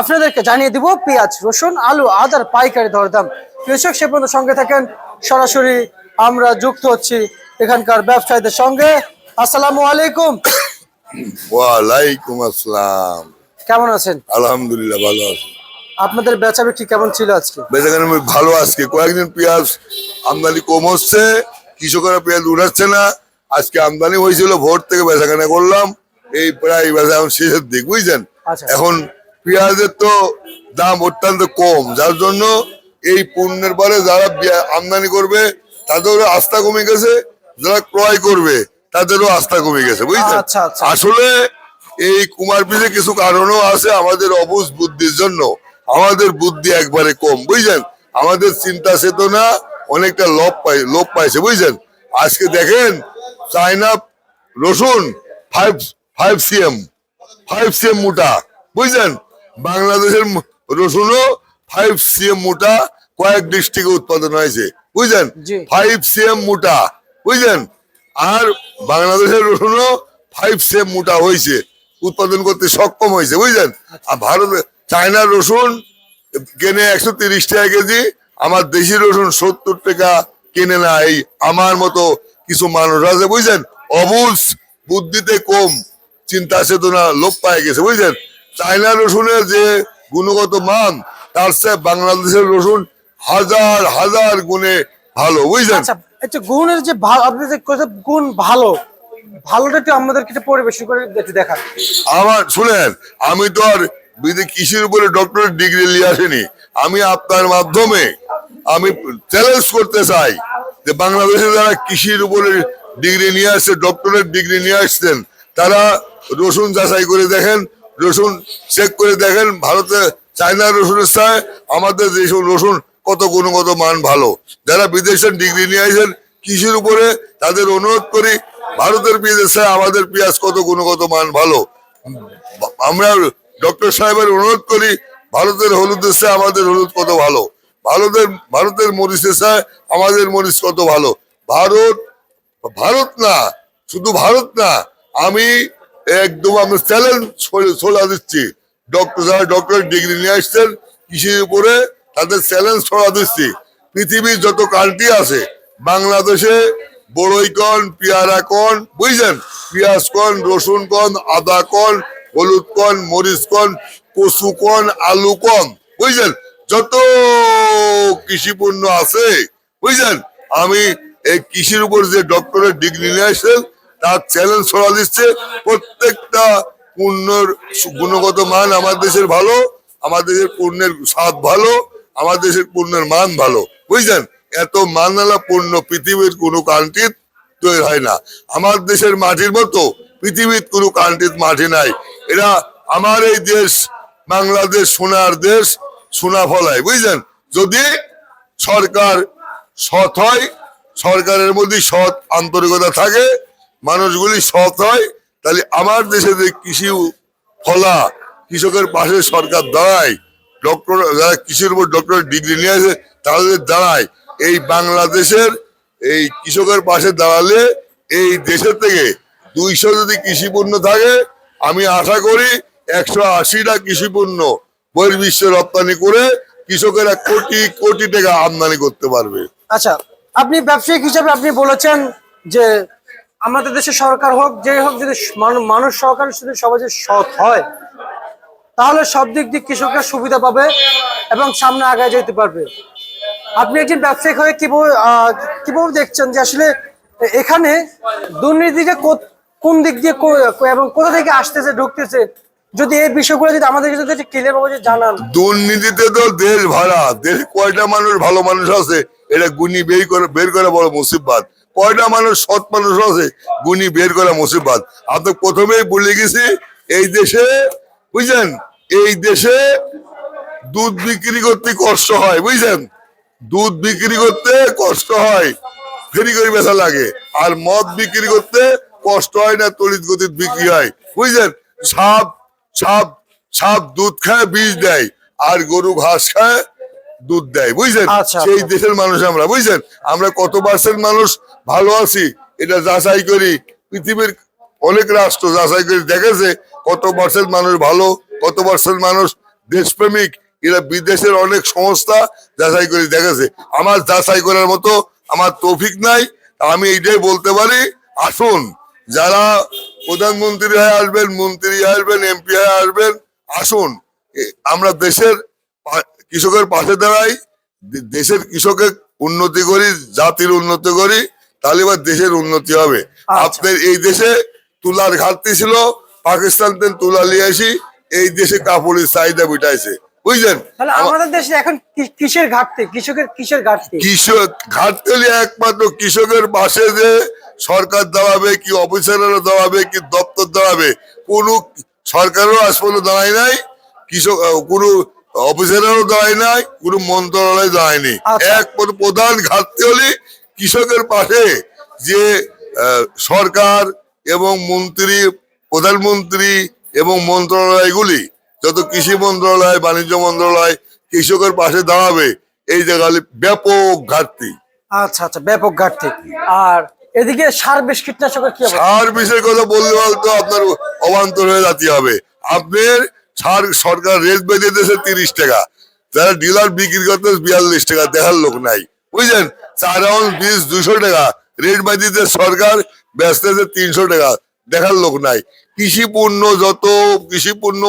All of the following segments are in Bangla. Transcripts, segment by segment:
আপনাদেরকে জানিয়ে দিব পেঁয়াজ রসুন আলু আদার পাইকারি দরদাম কৃষক সে পর্যন্ত সঙ্গে থাকেন। সরাসরি আমরা যুক্ত হচ্ছি এখানকার ব্যবসায়ীদের সঙ্গে। আসসালামু আলাইকুম। ওয়ালাইকুম আসসালাম। কেমন আছেন? আলহামদুলিল্লাহ ভালো আছি। আপনাদের বেচা বিক্রি কেমন ছিল আজকে? বেচাখানে আমি ভালো আজকে। কয়েকদিন পেঁয়াজ আমদানি কম হচ্ছে কৃষকেরা পেঁয়াজ উঠাচ্ছে না। আজকে আমদানি হয়েছিল ভোর থেকে বেচাখানে করলাম। এই প্রায় বেচা এখন শেষের দিক বুঝছেন? আচ্ছা। এখন পেঁয়াজের তো দাম অত্যন্ত কম যার জন্য এই পণ্যের পরে যারা আমদানি করবে তাদেরও আস্থা কমে গেছে যারা ক্রয় করবে তাদেরও আস্থা কমে গেছে বুঝছেন আচ্ছা, আচ্ছা। আসলে এই কুমার পিঠে কিছু কারণও আছে আমাদের অবুজ বুদ্ধির জন্য। আমাদের বুদ্ধি একবারে কম বুঝছেন আমাদের চিন্তা চেতনা অনেকটা লোপ পাই লোপ পাইছে বুঝছেন আজকে দেখেন চায়না রসুন five five CM five CM মোটা বুঝছেন বাংলাদেশের রসুনও ফাইভ সিএম মোটা কয়েক ডিস্ট্রিক্টে উৎপাদন হয়েছে। বুঝছেন জি। ফাইভ সিএম মোটা। বুঝলেন? আর বাংলাদেশের রসুনও ফাইভ সিএম মোটা হয়েছে। উৎপাদন করতে সক্ষম হয়েছে। বুঝলেন? আর ভারত চায়নার রসুন কেনে একশো তিরিশ টাকা কেজি আমার দেশি রসুন সত্তর টাকা কেনে না। এই আমার মতো কিছু মানুষ আছে বুঝছেন অবুজ বুদ্ধিতে কম চিন্তা চেতনা লোপ পায় গেছে বুঝলেন? চায়না রসুনের যে গুণগত মান তার চেয়ে বাংলাদেশের রসুন হাজার হাজার গুণে ভালো বুঝলেন? আচ্ছা একটু গুণের যে ভালো আপনি যে গুণ ভালো ভালোটা একটু আমাদেরকে একটু পরিবেশন করে একটু দেখান। আমার শুনেন আমি তো আর কৃষির উপরে ডক্টরেট ডিগ্রি নিয়ে আসিনি। আমি আপনার মাধ্যমে আমি চ্যালেঞ্জ করতে চাই যে বাংলাদেশে যারা কৃষির উপরে ডিগ্রি নিয়ে আসছে ডক্টরেট ডিগ্রি নিয়ে আসছেন তারা রসুন যাচাই করে দেখেন রসুন চেক করে দেখেন, ভারতে চায়না রসুনের চায় আমাদের দেশ রসুন কত গুণগত মান ভালো। যারা বিদেশের ডিগ্রি নিয়ে আসেন, কৃষির উপরে তাদের অনুরোধ করি, ভারতের পেঁয়াজের চায় আমাদের পেঁয়াজ কত গুণগত মান ভালো। আমরা ডক্টর সাহেবের অনুরোধ করি, ভারতের হলুদের চেয়ে আমাদের হলুদ কত ভালো। ভারতের ভারতের মরিচের চেয়ে আমাদের মরিচ কত ভালো। ভারত ভারত না, শুধু ভারত না, আমি একদম আমি চ্যালেঞ্জ ছড়া দিচ্ছি। ডক্টর যারা ডক্টর ডিগ্রি নিয়ে আসছেন, কৃষির উপরে তাদের চ্যালেঞ্জ ছড়া দিচ্ছি। পৃথিবীর যত কান্ট্রি আছে, বাংলাদেশে বড়ই কন পেয়ারা কন বুঝছেন পেঁয়াজ কন রসুন কন আদা কন হলুদ কন মরিচ কন কচু কন আলু কন বুঝছেন যত কৃষি পণ্য আছে বুঝছেন আমি এই কৃষির উপর যে ডক্টরের ডিগ্রি নিয়ে আসছেন তার চ্যালেঞ্জ ছড়া দিচ্ছে। প্রত্যেকটা পণ্যর গুণগত মান আমার দেশের ভালো, আমার দেশের পণ্যের স্বাদ ভালো, আমার দেশের পণ্যের মান ভালো। বুঝছেন এত মানালা পণ্য পৃথিবীর কোনো কান্ট্রির তৈরি হয় না। আমার দেশের মাটির মতো পৃথিবীর কোনো কান্ট্রির মাটি নাই। এরা আমার এই দেশ, বাংলাদেশ সোনার দেশ, সোনা ফলায়। বুঝলেন? যদি সরকার সৎ হয়, সরকারের মধ্যে সৎ আন্তরিকতা থাকে মানুষগুলি সৎ হয়, তাহলে আমার দেশে যে কৃষি ফলা কৃষকের পাশে সরকার দাঁড়ায় ডক্টর যারা কৃষির উপর ডক্টর ডিগ্রি নিয়ে আছে তাদের দাঁড়ায়। এই বাংলাদেশের এই কৃষকের পাশে দাঁড়ালে এই দেশের থেকে দুইশো যদি কৃষি পণ্য থাকে, আমি আশা করি একশো আশিটা কৃষি পণ্য বহির্বিশ্বে রপ্তানি করে কৃষকেরা কোটি কোটি টাকা আমদানি করতে পারবে। আচ্ছা আপনি ব্যবসায়িক হিসাবে আপনি বলেছেন যে আমাদের দেশে সরকার হোক, যে হোক, যদি মানুষ সরকার যদি সবাই সৎ হয়, তাহলে সব দিক দিয়ে কৃষকরা সুবিধা পাবে এবং সামনে আগায় যেতে পারবে। আপনি একজন ব্যবসায়িক হয়ে কীভাবে কীভাবে দেখছেন যে আসলে এখানে দুর্নীতিটা কো- কোন দিক দিয়ে এবং কোথা থেকে আসতেছে, ঢুকতেছে, যদি এই বিষয়গুলো যদি আমাদের যদি ক্লিয়ার ভাবে জানান। দুর্নীতিতে তো দেশ ভাড়া, দেশ কয়টা মানুষ, ভালো মানুষ আছে, এটা গুনি বের করে বের করে বড় মুসিবত। কয়টা মানুষ, সৎ মানুষ আছে গুনি বের করা মুসিবত। আপনি প্রথমেই বলে গেছি, এই দেশে বুঝছেন এই দেশে দুধ বিক্রি করতে কষ্ট হয় বুঝছেন দুধ বিক্রি করতে কষ্ট হয়, ফেরি করে বেচা লাগে। আর মদ বিক্রি করতে কষ্ট হয় না, তড়িৎ গতিত বিক্রি হয় বুঝছেন সাপ সাপ সাপ দুধ খায় বীজ দেয়, আর গরু ঘাস খায় দুধ দেয় বুঝছেন? আচ্ছা, সেই আচ্ছা। দেশের মানুষ আমরা বুঝছেন? আমরা কত পার্সেন্ট মানুষ ভালো আছি এটা যাচাই করি। পৃথিবীর অনেক রাষ্ট্র যাচাই করে দেখেছে কত পার্সেন্ট মানুষ ভালো কত পার্সেন্ট মানুষ দেশপ্রেমিক। এরা বিদেশের অনেক সংস্থা যাচাই করে দেখেছে। আমার যাচাই করার মতো আমার তৌফিক নাই আমি এইটাই বলতে পারি আসুন যারা প্রধানমন্ত্রী হয়ে আসবেন মন্ত্রী হয়ে আসবেন এমপি হয়ে আসবেন আসুন। আমরা দেশের কৃষকের পাশে দাঁড়াই দেশের কৃষকের উন্নতি করি জাতির উন্নতি করি তাহলে এবার দেশের উন্নতি হবে। আচ্ছা। আপনার এই দেশে তুলার ঘাটতি ছিল পাকিস্তান থেকে তুলা নিয়ে আসি এই দেশে কাপড়ের চাহিদা বিটাইছে বুঝলেন? আমাদের দেশে এখন কিসের ঘাটতি? কৃষকের কিসের ঘাটতি? কৃষক ঘাটতি একমাত্র কৃষকের পাশে যে সরকার দাঁড়াবে কি অফিসাররা দাঁড়াবে কি দপ্তর দাঁড়াবে কোনো সরকারও আজ পর্যন্ত দাঁড়ায় নাই। কৃষক কোনো অফিসারও দাঁড়ায় নাই কোনো মন্ত্রণালয় দাঁড়ায়নি এক একমাত্র প্রধান ঘাটতি হলে কৃষকের পাশে যে সরকার এবং মন্ত্রী প্রধানমন্ত্রী এবং মন্ত্রণালয়গুলি যত কৃষি মন্ত্রণালয় বাণিজ্য মন্ত্রণালয় কৃষকের পাশে দাঁড়াবে এই জায়গায় ব্যাপক ঘাটতি। আচ্ছা আচ্ছা ব্যাপক ঘাটতি। আর এদিকে সার বিষ কীটনাশকের কি সার বিষয়ের কথা বললে বলতো আপনার অবান্তর হয়ে যেতে হবে। আপনার সার সরকার রেট বেঁধে দিয়েছে তিরিশ টাকা। যারা ডিলার বিক্রি করতে বিয়াল্লিশ টাকা দেখার লোক নাই। বুঝলেন? চার আউন্স বীজ দুশো টাকা রেট বাঁধিতে সরকার বেচতেছে তিনশো টাকা দেখার লোক নাই। কৃষি পণ্য যত কৃষি পণ্য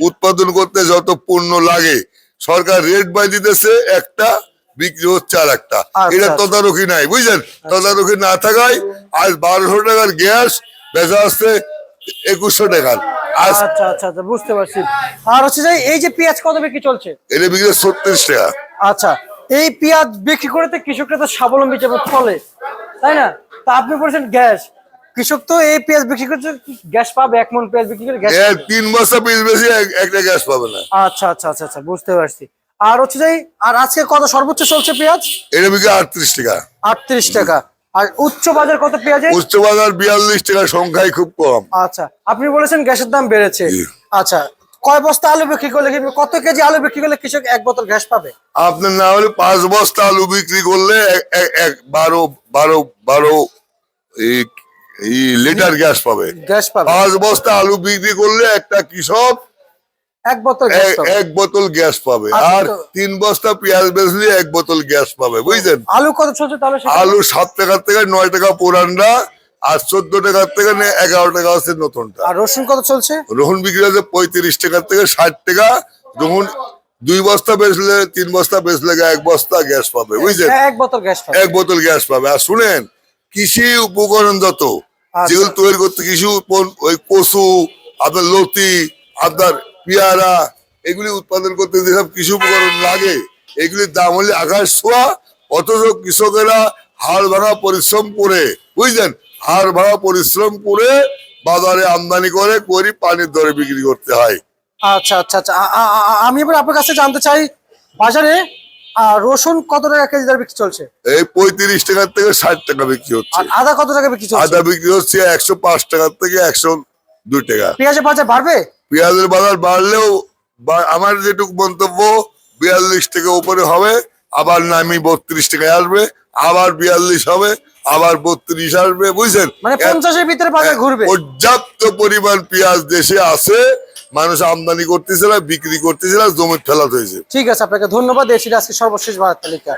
উৎপাদন করতে যত পণ্য লাগে সরকার রেট বাঁধিতেছে একটা বিক্রি হচ্ছে আর একটা। আচ্ছা, এটা আচ্ছা। তদারকি নাই বুঝলেন? তদারকি না থাকায় আজ বারোশো টাকার গ্যাস বেচা আসছে একুশশো টাকার আচ্ছা আচ্ছা আচ্ছা বুঝতে পারছি। আর হচ্ছে যে এই যে পেঁয়াজ কত বিক্রি চলছে? এটা বিক্রি ছত্রিশ টাকা। আচ্ছা এই পেঁয়াজ বিক্রি করে তো কৃষকরা তো স্বাবলম্বী হিসেবে চলে তাই না? তা আপনি বলছেন গ্যাস। কৃষক তো এই পেঁয়াজ বিক্রি করতে গ্যাস পাবে এক মন পেঁয়াজ বিক্রি করে গ্যাস তিন বস্তা পিস বেশি এক- একটা গ্যাস পাবে না। আচ্ছা আচ্ছা আচ্ছা আচ্ছা বুঝতে পারছি। আর হচ্ছে যে আর আজকে কত সর্বোচ্চ চলছে পেঁয়াজ? এটা বিক্রি আটত্রিশ টাকা। আটত্রিশ টাকা। আর উচ্চ বাজার কত পেঁয়াজের? উচ্চ বাজার বিয়াল্লিশ টাকা সংখ্যায় খুব কম। আচ্ছা আপনি বলেছেন গ্যাসের দাম বেড়েছে। আচ্ছা কয় বস্তা আলু বিক্রি করলে কত কেজি আলু বিক্রি করলে কৃষক এক বোতল গ্যাস পাবে? আপনার না হলে পাঁচ বস্তা আলু বিক্রি করলে বারো বারো বারো লিটার গ্যাস পাবে। গ্যাস পাবে। পাঁচ বস্তা আলু বিক্রি করলে একটা কৃষক এক বোতল এক- বোতল গ্যাস পাবে। আচ্ছা, আর তিন বস্তা পেঁয়াজ বেচলে এক বোতল গ্যাস পাবে বুঝলেন? আলু কত চলছে তাহলে আলু সাত টাকার থেকে নয় টাকা পুরানটা আর চোদ্দ টাকার থেকে এগারো টাকা হচ্ছে নতুনটা। আর রসুন কত চলছে? রোহন বিক্রি হচ্ছে পঁয়ত্রিশ টাকার থেকে ষাট টাকা। রোহন দুই বস্তা বেচলে তিন বস্তা বেচলে এক বস্তা গ্যাস পাবে বুঝলেন? এক বোতল গ্যাস পাবে। এক বোতল গ্যাস পাবে। আর শুনেন কৃষি উপকরণ যত আচ্ছা। যেগুলো তৈরি করতে কৃষি ওই কচু আপনার লতি আপনার পেয়ারা এগুলি উৎপাদন করতে যেসব কৃষি উপকরণ লাগে। এগুলির দাম হলে আকাশ ছোঁয়া অথচ কৃষকেরা হাড় ভাঙা পরিশ্রম করে। বুঝলেন? হাড় ভাঙা পরিশ্রম করে বাজারে আমদানি করে করি পানির দরে বিক্রি করতে হয়। আচ্ছা আচ্ছা আচ্ছা। আমি এবার আপনার কাছে জানতে চাই বাজারে রসুন কত টাকা কেজি দর বিক্রি চলছে? এই পঁয়ত্রিশ টাকার থেকে ষাট টাকা বিক্রি হচ্ছে। আদা কত টাকা বিক্রি চলছে? আদা বিক্রি হচ্ছে একশো পাঁচ টাকার থেকে একশো দুই টাকা। পেঁয়াজের বাজার বাড়বে? পেঁয়াজের বাজার বাড়লেও আমার যেটুকু মন্তব্য বিয়াল্লিশ থেকে উপরে হবে আবার নামি বত্রিশ টাকায় আসবে আবার বিয়াল্লিশ হবে আবার বত্রিশ আসবে বুঝছেন? মানে পঞ্চাশের ভিতরে বাজার ঘুরবে। পর্যাপ্ত পরিমাণ পেঁয়াজ দেশে আছে মানুষ আমদানি করতেছে না বিক্রি করতেছে না জমি ফেলাত হয়েছে। ঠিক আছে আপনাকে ধন্যবাদ এসে আজকে সর্বশেষ বাজার তালিকা